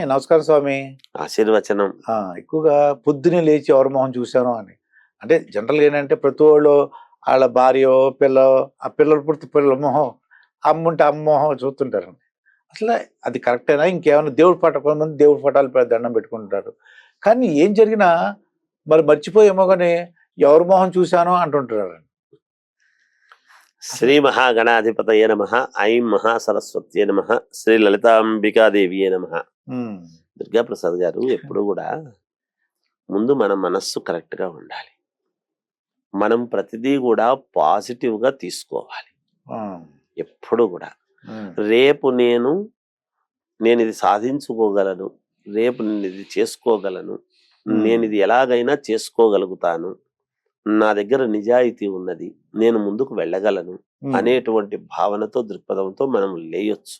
నమస్కారం స్వామి. ఆశీర్వచనం. ఎక్కువగా పొద్దునే లేచి ఎవరి మొహం చూశాను అని. అంటే జనరల్గా ఏంటంటే ప్రతి వాళ్ళు వాళ్ళ భార్య పిల్ల ఆ పిల్లలు పుడితే పిల్లల మొహం అమ్మ ఉంటే అమ్మ మొహం చూస్తుంటారు అసలు అది కరెక్టేనా? ఇంకేమైనా దేవుడి పట కొంతమంది దేవుడి పటాలు దండం పెట్టుకుంటారు కానీ ఏం జరిగినా మరి మర్చిపోయేమో కానీ ఎవరి మొహం చూశానో అంటుంటారు శ్రీ మహాగణాధిపతయ నమ. ఐం మహాసరస్వత్యే నమ. శ్రీ లలితాంబికాదేవియే నమ. దుర్గాప్రసాద్ గారు ఎప్పుడు కూడా ముందు మన మనస్సు కరెక్ట్గా ఉండాలి. మనం ప్రతిదీ కూడా పాజిటివ్గా తీసుకోవాలి ఎప్పుడు కూడా. రేపు నేను నేను ఇది సాధించుకోగలను రేపు నేను ఇది చేసుకోగలను. నేను ఇది ఎలాగైనా చేసుకోగలుగుతాను నా దగ్గర నిజాయితీ ఉన్నది నేను ముందుకు వెళ్ళగలను అనేటువంటి భావనతో దృక్పథంతో మనం లేయొచ్చు.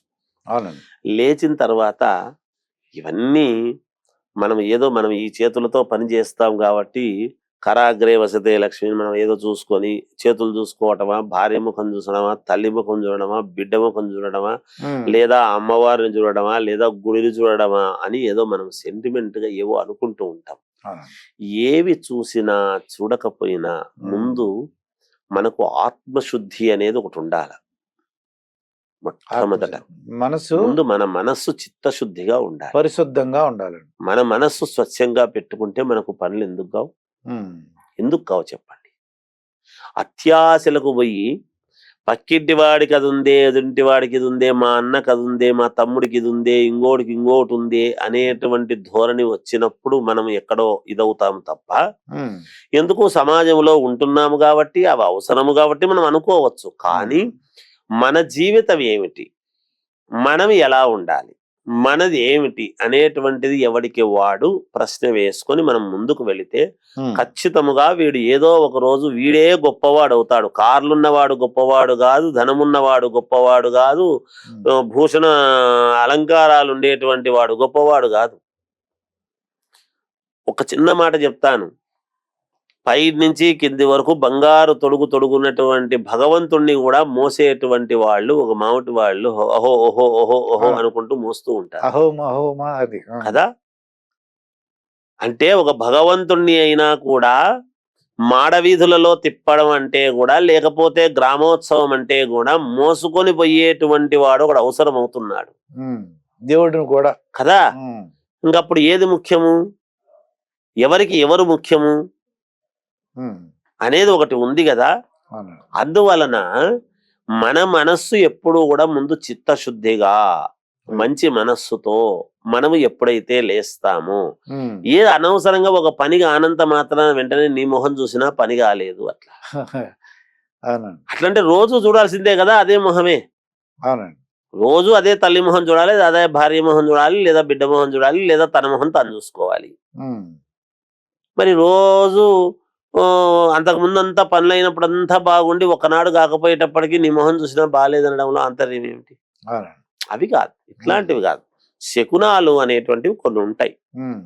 లేచిన తర్వాత ఇవన్నీ మనం ఏదో మనం ఈ చేతులతో పని చేస్తాం కాబట్టి కరాగ్రే వసతే లక్ష్మిని మనం ఏదో చూసుకొని చేతులు చూసుకోవటమా భార్య ముఖం చూసడమా తల్లి ముఖం చూడడమా బిడ్డ ముఖం చూడడమా లేదా అమ్మవారిని చూడడమా లేదా గుడిని చూడడమా అని ఏదో మనం సెంటిమెంట్గా ఏవో అనుకుంటూ ఉంటాం. ఏవి చూసినా చూడకపోయినా. ముందు మనకు ఆత్మశుద్ధి అనేది ఒకటి ఉండాలి మొట్టమొదట మనసు ముందు మన మనస్సు చిత్తశుద్ధిగా ఉండాలి. పరిశుద్ధంగా ఉండాలండి. మన మనస్సు స్వచ్ఛంగా పెట్టుకుంటే మనకు పనులు ఎందుకు కావు? ఎందుకు కావు చెప్పండి? అత్యాశలకు పోయి పక్కింటి వాడికి అది ఉందే ఎదుంటి వాడికి ఇది ఉందే మా అన్నకి అది ఉందే మా తమ్ముడికి ఇది ఉందే ఇంకోటికి ఇంకోటి ఉందే అనేటువంటి ధోరణి వచ్చినప్పుడు మనం ఎక్కడో ఇదవుతాం తప్ప ఎందుకు సమాజంలో ఉంటున్నాము కాబట్టి అవి అవసరము కాబట్టి మనం అనుకోవచ్చు. కానీ మన జీవితం ఏమిటి? మనం ఎలా ఉండాలి? మనది ఏమిటి? అనేటువంటిది ఎవడికి వాడు ప్రశ్న వేసుకొని మనం ముందుకు వెళితే ఖచ్చితముగా వీడు ఏదో ఒక రోజు వీడే గొప్పవాడు అవుతాడు. కార్లున్నవాడు గొప్పవాడు కాదు ధనమున్నవాడు గొప్పవాడు కాదు భూషణ అలంకారాలు ఉండేటువంటి వాడు గొప్పవాడు కాదు. ఒక చిన్న మాట చెప్తాను. పై నుంచి కింది వరకు బంగారు తొడుగు తొడుగున్నటువంటి భగవంతుణ్ణి కూడా మోసేటువంటి వాళ్ళు ఒక మామిటి వాళ్ళు ఓహో ఓహో ఓహో ఓహో అనుకుంటూ మోస్తూ ఉంటారు. కదా? అంటే ఒక భగవంతుణ్ణి అయినా కూడా మాడవీధులలో తిప్పడం అంటే కూడా లేకపోతే గ్రామోత్సవం అంటే కూడా మోసుకొని పోయేటువంటి వాడు ఒకడు అవసరం అవుతున్నాడు దేవుడిని కూడా. కదా? ఇంకప్పుడు ఏది ముఖ్యము? ఎవరికి ఎవరు ముఖ్యము? అనేది ఒకటి ఉంది కదా. అందువలన మన మనస్సు ఎప్పుడు కూడా ముందు చిత్తశుద్ధిగా మంచి మనస్సుతో మనము ఎప్పుడైతే లేస్తామో ఏ అనవసరంగా ఒక పనిగా ఆనంత మాత్రాన వెంటనే నీ మొహం చూసినా పని కాలేదు అట్లా. అట్లంటే రోజు చూడాల్సిందే కదా అదే మొహమే. రోజు అదే తల్లి మొహం చూడాలి అదే భార్య మొహం చూడాలి లేదా బిడ్డ మొహం చూడాలి లేదా తన మొహం తను చూసుకోవాలి. మరి రోజు ఆ, అంతకు ముందు అంతా పనులు అయినప్పుడు అంతా బాగుండి ఒకనాడు కాకపోయేటప్పటికి నీ మొహం చూసినా బాగాలేదనడంలో అంతర్యం ఏమిటి? అవి కాదు. ఇట్లాంటివి కాదు. శకునాలు అనేటువంటివి కొన్ని ఉంటాయి.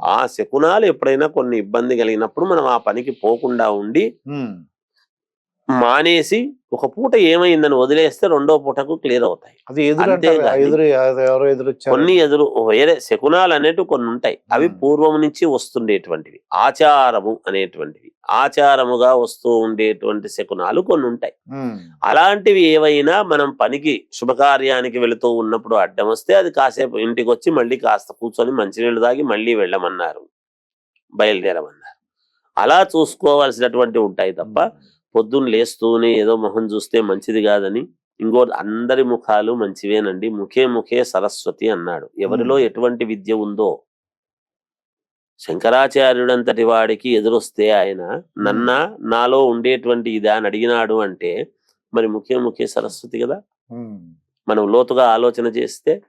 ఆ శకునాలు ఎప్పుడైనా కొన్ని ఇబ్బంది కలిగినప్పుడు మనం ఆ పనికి పోకుండా ఉండి మానేసి ఒక పూట ఏమైందని వదిలేస్తే రెండో పూటకు క్లియర్ అవుతాయి. అది ఎదురు కొన్ని ఎదురు వేరే శకునాలు అనేటివి కొన్ని ఉంటాయి. అవి. పూర్వం నుంచి వస్తుండేటువంటివి. ఆచారము అనేటువంటివి. ఆచారముగా వస్తూ ఉండేటువంటి శకునాలు కొన్ని ఉంటాయి. అలాంటివి ఏవైనా మనం పనికి శుభకార్యానికి వెళుతూ ఉన్నప్పుడు అడ్డం వస్తే అది కాసేపు ఇంటికి వచ్చి మళ్ళీ కాస్త కూర్చొని మంచినీళ్ళు తాగి మళ్ళీ వెళ్ళమన్నారు. బయలుదేరమన్నారు. అలా చూసుకోవాల్సినటువంటి ఉంటాయి తప్ప పొద్దున్న లేస్తూనే ఏదో మొహం చూస్తే మంచిది కాదని ఇంకో అందరి ముఖాలు మంచివేనండి. ముఖే ముఖే సరస్వతి అన్నాడు. ఎవరిలో. ఎటువంటి విద్య ఉందో? శంకరాచార్యుడంతటి వాడికి ఎదురొస్తే ఆయన నన్న నాలో ఉండేటువంటి ఇదా? అని అడిగినాడు అంటే మరి ముఖే ముఖే సరస్వతి కదా? మనం లోతుగా ఆలోచన చేస్తే?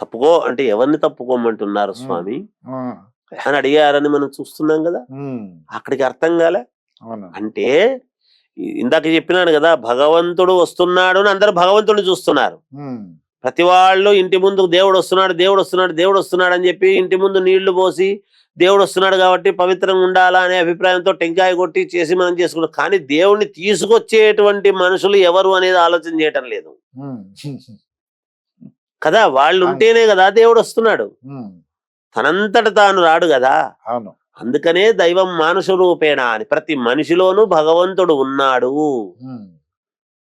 తప్పుకో అంటే ఎవరిని తప్పుకోమంటున్నారు. స్వామి? అని అడిగారని మనం చూస్తున్నాం కదా. అక్కడికి అర్థం కాలే. అంటే ఇందాక చెప్పినాడు కదా భగవంతుడు వస్తున్నాడు అని అందరు భగవంతుడిని చూస్తున్నారు. ప్రతి వాళ్ళు ఇంటి ముందు దేవుడు వస్తున్నాడు దేవుడు వస్తున్నాడు దేవుడు వస్తున్నాడు అని చెప్పి ఇంటి ముందు నీళ్ళు పోసి దేవుడు వస్తున్నాడు కాబట్టి పవిత్రంగా ఉండాలా అనే అభిప్రాయంతో టెంకాయ కొట్టి చేసి మనం చేసుకున్నాం. కానీ దేవుణ్ణి తీసుకొచ్చేటువంటి మనుషులు ఎవరు అనేది ఆలోచన చేయటం లేదు. కదా వాళ్ళు ఉంటేనే కదా దేవుడు వస్తున్నాడు. తనంతట తాను రాడు కదా అవును. అందుకనే దైవం మానుష రూపేణ అని. ప్రతి మనిషిలోనూ భగవంతుడు ఉన్నాడు.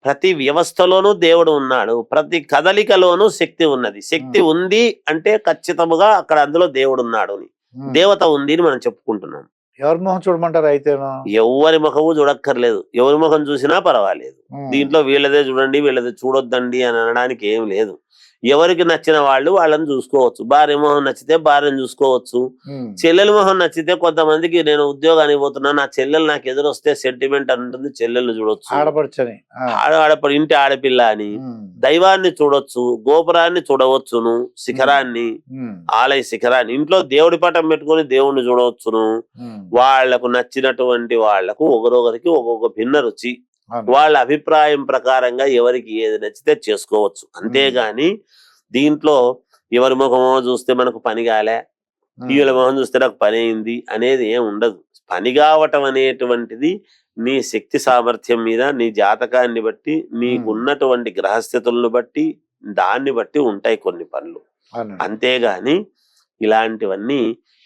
ప్రతి వ్యవస్థలోనూ దేవుడు ఉన్నాడు. ప్రతి కదలికలోనూ శక్తి ఉన్నది. శక్తి ఉంది అంటే ఖచ్చితముగా అక్కడ అందులో దేవుడు ఉన్నాడు అని. దేవత ఉంది అని మనం చెప్పుకుంటున్నాం. ఎవరి మొహం చూడమంటారు అయితేను? ఎవరి ముఖము చూడక్కర్లేదు. ఎవరి ముఖం చూసినా పర్వాలేదు. దీంట్లో వీళ్ళదే చూడండి వీళ్ళదే చూడొద్దండి అని అనడానికి ఏం లేదు. ఎవరికి నచ్చిన వాళ్ళు వాళ్ళని చూసుకోవచ్చు. భార్య మొహం నచ్చితే భార్యను చూసుకోవచ్చు. చెల్లెల మొహం నచ్చితే కొంతమందికి నేను ఉద్యోగానికి పోతున్నా నా చెల్లెలు నాకు ఎదురొస్తే సెంటిమెంట్ అంటుంది చెల్లెల్ని చూడొచ్చు. ఆడపడుచని ఆడపడి ఇంటి ఆడపిల్ల అని. దైవాన్ని చూడొచ్చు గోపురాన్ని చూడవచ్చును శిఖరాన్ని ఆలయ శిఖరాన్ని. ఇంట్లో దేవుడి పటం పెట్టుకొని దేవుణ్ణి చూడవచ్చును. వాళ్ళకు నచ్చినటువంటి వాళ్ళకు ఒకరొకరికి ఒక్కొక్క భిన్న రుచి. వాళ్ళ అభిప్రాయం ప్రకారంగా ఎవరికి ఏది నచ్చితే చేసుకోవచ్చు. అంతేగాని దీంట్లో ఎవరి ముఖమో చూస్తే మనకు పని కాలే వీళ్ళ మొహం చూస్తే నాకు పని అయింది అనేది ఏం ఉండదు. పని కావటం అనేటువంటిది నీ శక్తి సామర్థ్యం మీద నీ జాతకాన్ని బట్టి నీకు. ఉన్నటువంటి గ్రహస్థితులను బట్టి దాన్ని బట్టి ఉంటాయి కొన్ని పనులు. అంతేగాని ఇలాంటివన్నీ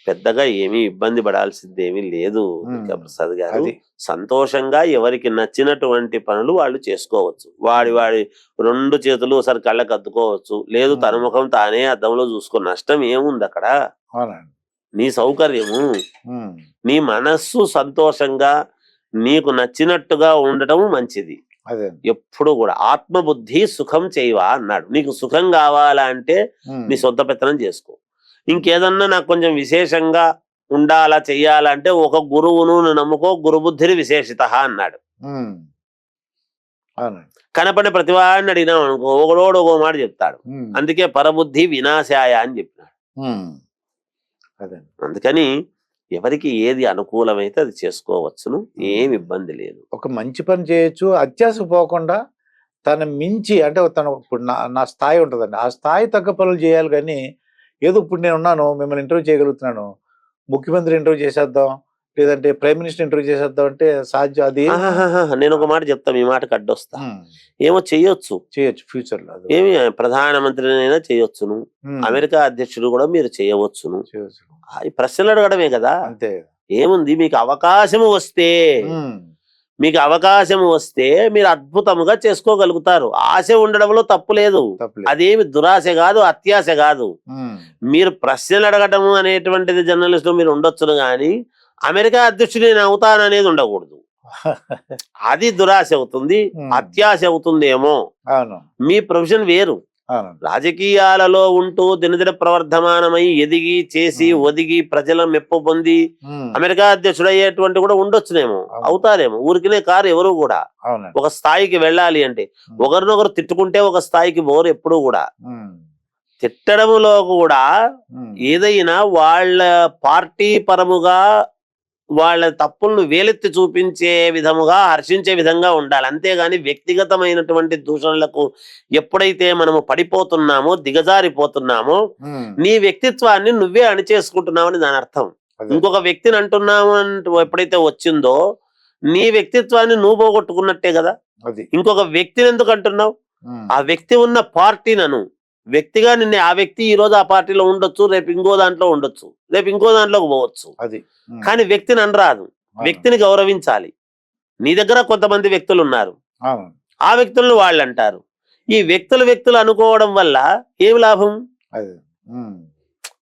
పెద్దగా ఏమీ ఇబ్బంది పడాల్సింది ఏమీ లేదు ప్రసాద్ గారు సంతోషంగా ఎవరికి నచ్చినటువంటి పనులు వాళ్ళు చేసుకోవచ్చు. వాడి వాడి రెండు చేతులు ఒకసారి కళ్ళకి అద్దుకోవచ్చు. లేదు తన. ముఖం తానే అద్దంలో చూసుకో నష్టం ఏముంది అక్కడ నీ సౌకర్యము. నీ మనస్సు సంతోషంగా నీకు నచ్చినట్టుగా ఉండటం మంచిది. ఎప్పుడు కూడా ఆత్మబుద్ధి సుఖం చేయవా అన్నాడు. నీకు సుఖం కావాలా అంటే నీ సొంత పెత్తనం చేసుకో. ఇంకేదన్నా నాకు కొంచెం విశేషంగా ఉండాలా చెయ్యాలంటే ఒక గురువును నమ్ముకో గురుబుద్ధిని విశేషిత అన్నాడు. కనపడిన ప్రతివాడిని అడిగినాం అనుకో ఒకడోడు ఒక మాట చెప్తాడు. అందుకే పరబుద్ధి వినాశాయ అని చెప్పినాడు. అందుకని ఎవరికి ఏది అనుకూలమైతే అది చేసుకోవచ్చును ఏం ఇబ్బంది లేదు. ఒక మంచి పని చేయొచ్చు అత్యాస పోకుండా తన మించి అంటే తన ఇప్పుడు నా నా స్థాయి ఉంటుందండి. ఆ స్థాయి తగ్గ పనులు చేయాలి కానీ ఏదో ఇప్పుడు నేను ఉన్నాను మిమ్మల్ని ఇంటర్వ్యూ చేయగలుగుతున్నాను ముఖ్యమంత్రి ఇంటర్వ్యూ చేసేద్దాం లేదంటే ప్రైమ్ మినిస్టర్ ఇంటర్వ్యూ చేసేద్దాం అంటే సాధ్యం అది నేను ఒక మాట చెప్తా మీ మాటకు అడ్డొస్తా ఉమ్, ఏమో చెయ్యొచ్చు చేయొచ్చు ఫ్యూచర్లో ఏమి ప్రధానమంత్రినైనా చేయొచ్చును. అమెరికా అధ్యక్షుడు కూడా మీరు చేయవచ్చును. చేయొచ్చు. ఈ ప్రశ్నలు అడగడమే కదా. అంతే. ఏముంది మీకు అవకాశం వస్తే మీకు అవకాశం వస్తే మీరు అద్భుతముగా చేసుకోగలుగుతారు. ఆశ ఉండడంలో తప్పు లేదు. అదేమి దురాశ కాదు అత్యాశ కాదు. మీరు ప్రశ్నలు అడగటము అనేటువంటిది జర్నలిస్ట్ మీరు ఉండొచ్చును కానీ అమెరికా అధ్యక్షుడు నేను అవుతాననేది ఉండకూడదు. అది దురాశ అవుతుంది. అత్యాశ అవుతుందేమో. మీ ప్రొఫెషన్ వేరు. రాజకీయాలలో ఉంటూ దినదిన ప్రవర్ధమానమై ఎదిగి చేసి. ఒదిగి ప్రజల మెప్పు పొంది అమెరికా అధ్యక్షుడు అయ్యేటువంటి కూడా ఉండొచ్చునేమో. అవుతారేమో ఊరికినే కారు ఎవరు కూడా ఒక స్థాయికి వెళ్ళాలి అంటే ఒకరినొకరు తిట్టుకుంటే ఒక స్థాయికి పోరు ఎప్పుడు కూడా. తిట్టడములో కూడా ఏదైనా వాళ్ళ పార్టీ పరముగా వాళ్ళ తప్పులను వేలెత్తి చూపించే విధముగా హర్షించే విధంగా ఉండాలి. అంతేగాని వ్యక్తిగతమైనటువంటి దూషణలకు ఎప్పుడైతే మనము పడిపోతున్నామో దిగజారిపోతున్నామో నీ వ్యక్తిత్వాన్ని నువ్వే అణిచేసుకుంటున్నావని దాని అర్థం. ఇంకొక వ్యక్తిని అంటున్నావు అంటూ ఎప్పుడైతే వచ్చిందో నీ వ్యక్తిత్వాన్ని నువ్వు పోగొట్టుకున్నట్టే కదా? ఇంకొక వ్యక్తిని ఎందుకు అంటున్నావు? ఆ వ్యక్తి ఉన్న పార్టీనను వ్యక్తిగా నిన్న ఆ వ్యక్తి ఈ రోజు ఆ పార్టీలో ఉండొచ్చు రేపు ఇంకో దాంట్లో ఉండొచ్చు రేపు ఇంకో దాంట్లోకి పోవచ్చు. అది. కానీ వ్యక్తిని అనరాదు. వ్యక్తిని గౌరవించాలి. నీ దగ్గర కొంతమంది వ్యక్తులు ఉన్నారు ఆ వ్యక్తులను వాళ్ళు అంటారు ఈ వ్యక్తులు వ్యక్తులు అనుకోవడం వల్ల ఏమి లాభం?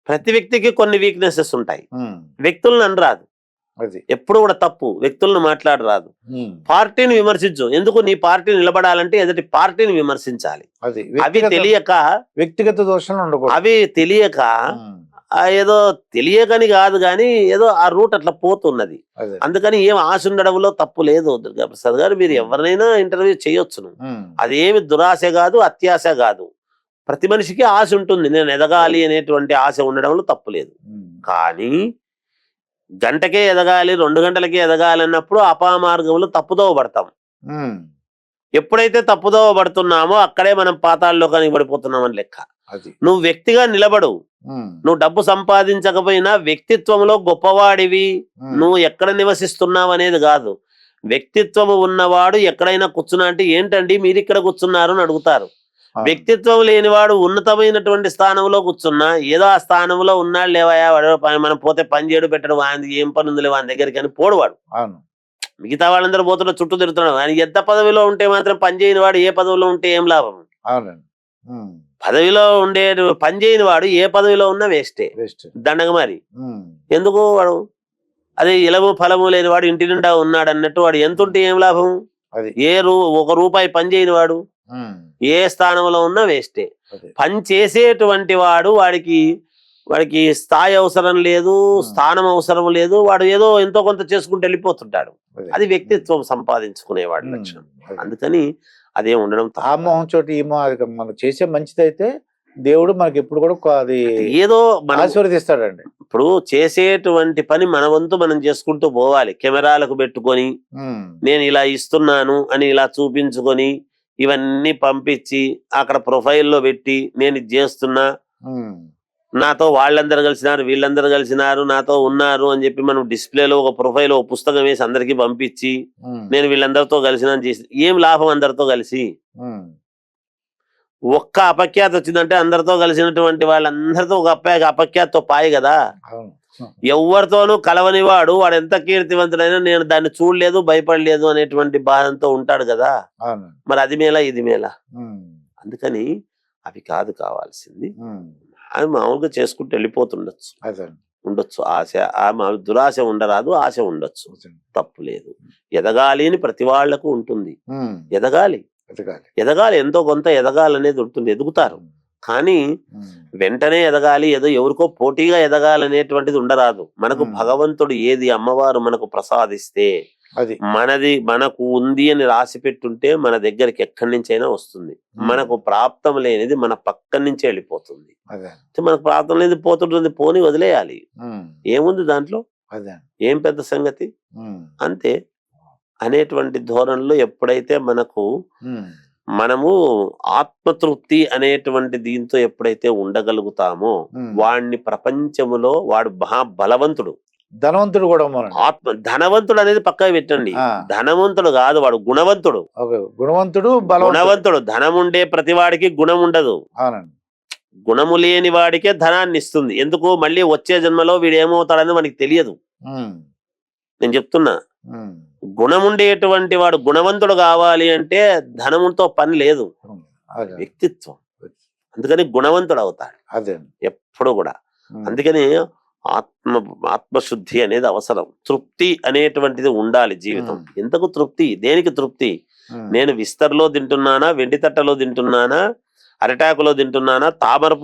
ప్రతి వ్యక్తికి కొన్ని వీక్నెసెస్ ఉంటాయి. వ్యక్తులను అనరాదు. ఎప్పుడు కూడా తప్పు. వ్యక్తులను మాట్లాడరాదు. పార్టీని విమర్శించు. ఎందుకు నీ పార్టీ నిలబడాలంటే ఎదుటి పార్టీని విమర్శించాలి. అవి తెలియక వ్యక్తిగత దోషాలు ఉండకూడదు. అవి తెలియక ఏదో తెలియకని కాదు కానీ ఏదో ఆ రూట్ అట్లా పోతున్నది. అదే. అందుకని ఏం ఆశ ఉండడంలో తప్పు లేదు దుర్గా ప్రసాద్ గారు. మీరు ఎవరినైనా ఇంటర్వ్యూ చేయొచ్చును. అదేమి దురాశ కాదు అత్యాశ కాదు. ప్రతి మనిషికి ఆశ ఉంటుంది. నేను ఎదగాలి అనేటువంటి ఆశ ఉండడంలో తప్పు లేదు. కానీ గంటకే ఎదగాలి రెండు గంటలకే ఎదగాలి అన్నప్పుడు అపామార్గంలో తప్పుదోవ పడతాం. ఎప్పుడైతే తప్పుదోవ పడుతున్నామో అక్కడే మనం పాతాల్లో కానీ పడిపోతున్నామని లెక్క నువ్వు వ్యక్తిగా నిలబడు. నువ్వు డబ్బు సంపాదించకపోయినా వ్యక్తిత్వంలో గొప్పవాడివి. నువ్వు ఎక్కడ నివసిస్తున్నావు అనేది కాదు. వ్యక్తిత్వము ఉన్నవాడు ఎక్కడైనా కూర్చున్నా అంటే ఏంటండి మీరు ఇక్కడ కూర్చున్నారు అని అడుగుతారు. వ్యక్తిత్వం లేనివాడు ఉన్నతమైనటువంటి స్థానంలో కూర్చున్నా ఏదో ఆ స్థానంలో ఉన్నాడు లేవయా వాడు మనం పోతే పని చేయడు పెట్టడు వాని ఏం పని ఉంది వాని దగ్గరికి అని పోడువాడు. మిగతా వాళ్ళందరూ పోతున్న చుట్టూ తిరుగుతున్నాడు ఆయన ఎంత పదవిలో ఉంటే మాత్రం పని చేయని వాడు ఏ పదవిలో ఉంటే ఏం లాభం? పదవిలో ఉండే పని చేయని వాడు ఏ పదవిలో ఉన్నా వేస్టే. దండగ మరి. ఎందుకు వాడు? అదే ఇలము ఫలము లేని వాడు ఇంటి నిండా ఉన్నాడు అన్నట్టు వాడు ఎంత ఉంటే ఏం లాభం? ఏ రూ ఒక రూపాయి పని చేయని వాడు ఏ స్థానంలో ఉన్నా వేస్టే. పని చేసేటువంటి వాడు వాడికి వాడికి స్థాయి అవసరం లేదు స్థానం అవసరం లేదు వాడు ఏదో ఎంతో కొంత చేసుకుంటూ వెళ్ళిపోతుంటాడు. అదే. వ్యక్తిత్వం సంపాదించుకునేవాడి అదే. అందుకని అదే ఉండడం ఆ. మొహం చోటు ఈ మొహం అది మనం చేసే మంచిదైతే దేవుడు మనకి ఎప్పుడు కూడా అది ఏదో మనం ఆశీర్వదిస్తాడండి. ఇప్పుడు చేసేటువంటి పని మన వంతు మనం చేసుకుంటూ పోవాలి. కెమెరాలకు పెట్టుకొని నేను ఇలా ఇస్తున్నాను అని ఇలా చూపించుకొని ఇవన్నీ పంపించి అక్కడ ప్రొఫైల్లో పెట్టి నేను ఇది చేస్తున్నా. నాతో వాళ్ళందరూ కలిసినారు వీళ్ళందరూ కలిసినారు నాతో ఉన్నారు అని చెప్పి మనం డిస్ప్లేలో ఒక ప్రొఫైల్ ఒక పుస్తకం వేసి అందరికి పంపించి నేను వీళ్ళందరితో కలిసిన చేసి ఏం లాభం అందరితో కలిసి? ఒక్క అపఖ్యాతి వచ్చిందంటే అందరితో కలిసినటువంటి వాళ్ళందరితో ఒక అప్ప అపఖ్యాతితో పాయి కదా? ఎవరితోనూ కలవని వాడు వాడు ఎంత కీర్తివంతుడైనా నేను దాన్ని చూడలేదు భయపడలేదు అనేటువంటి బాధంతో ఉంటాడు కదా. మరి అది మేలా ఇది మేలా? అందుకని అవి కాదు కావాల్సింది. అవి మామూలుగా చేసుకుంటూ వెళ్ళిపోతుండొచ్చు. అదే ఉండొచ్చు. ఆశ మామూలు దురాశ ఉండరాదు ఆశ ఉండొచ్చు. తప్పు లేదు. ఎదగాలి అని ప్రతి వాళ్ళకు ఉంటుంది. ఎదగాలి. ఎదగాలి. ఎంతో కొంత ఎదగాలనేది ఉంటుంది. ఎదుగుతారు. కానీ వెంటనే ఎదగాలి ఏదో ఎవరికో పోటీగా ఎదగాలనేటువంటిది ఉండరాదు. మనకు. భగవంతుడు ఏది అమ్మవారు మనకు ప్రసాదిస్తే అది. మనది మనకు ఉంది అని రాసి పెట్టుంటే మన దగ్గరికి ఎక్కడి నుంచైనా వస్తుంది. మనకు ప్రాప్తం లేనిది మన పక్క నుంచే వెళ్ళిపోతుంది. మనకు ప్రాప్తం లేనిది పోతుంటుంది పోని వదిలేయాలి. ఏముంది దాంట్లో? ఏం పెద్ద సంగతి? అంతే. అనేటువంటి ధోరణిలో ఎప్పుడైతే మనకు మనము ఆత్మతృప్తి అనేటువంటి దీంతో ఎప్పుడైతే ఉండగలుగుతామో. వాడిని ప్రపంచములో వాడు మహా బలవంతుడు ధనవంతుడు కూడా. ఆత్మ ధనవంతుడు అనేది పక్కన పెట్టండి. ధనవంతుడు కాదు వాడు గుణవంతుడు. గుణవంతుడు గుణవంతుడు ధనం ఉండే ప్రతి వాడికి గుణం ఉండదు గుణము లేని వాడికే ధనాన్ని ఇస్తుంది. ఎందుకు? మళ్ళీ వచ్చే జన్మలో వీడు ఏమవుతాడని మనకి తెలియదు. నేను చెప్తున్నా. గుణముండేటువంటి వాడు గుణవంతుడు కావాలి అంటే ధనముతో పని లేదు. వ్యక్తిత్వం. అందుకని గుణవంతుడు అవుతాడు. అదే. ఎప్పుడు కూడా. అందుకని ఆత్మ ఆత్మశుద్ధి అనేది అవసరం. తృప్తి అనేటువంటిది ఉండాలి జీవితం. ఎంతకు తృప్తి? దేనికి తృప్తి. నేను విస్తర్లో తింటున్నానా? వెండి తట్టలో తింటున్నానా? అరిటాకులో తింటున్నానా? తామర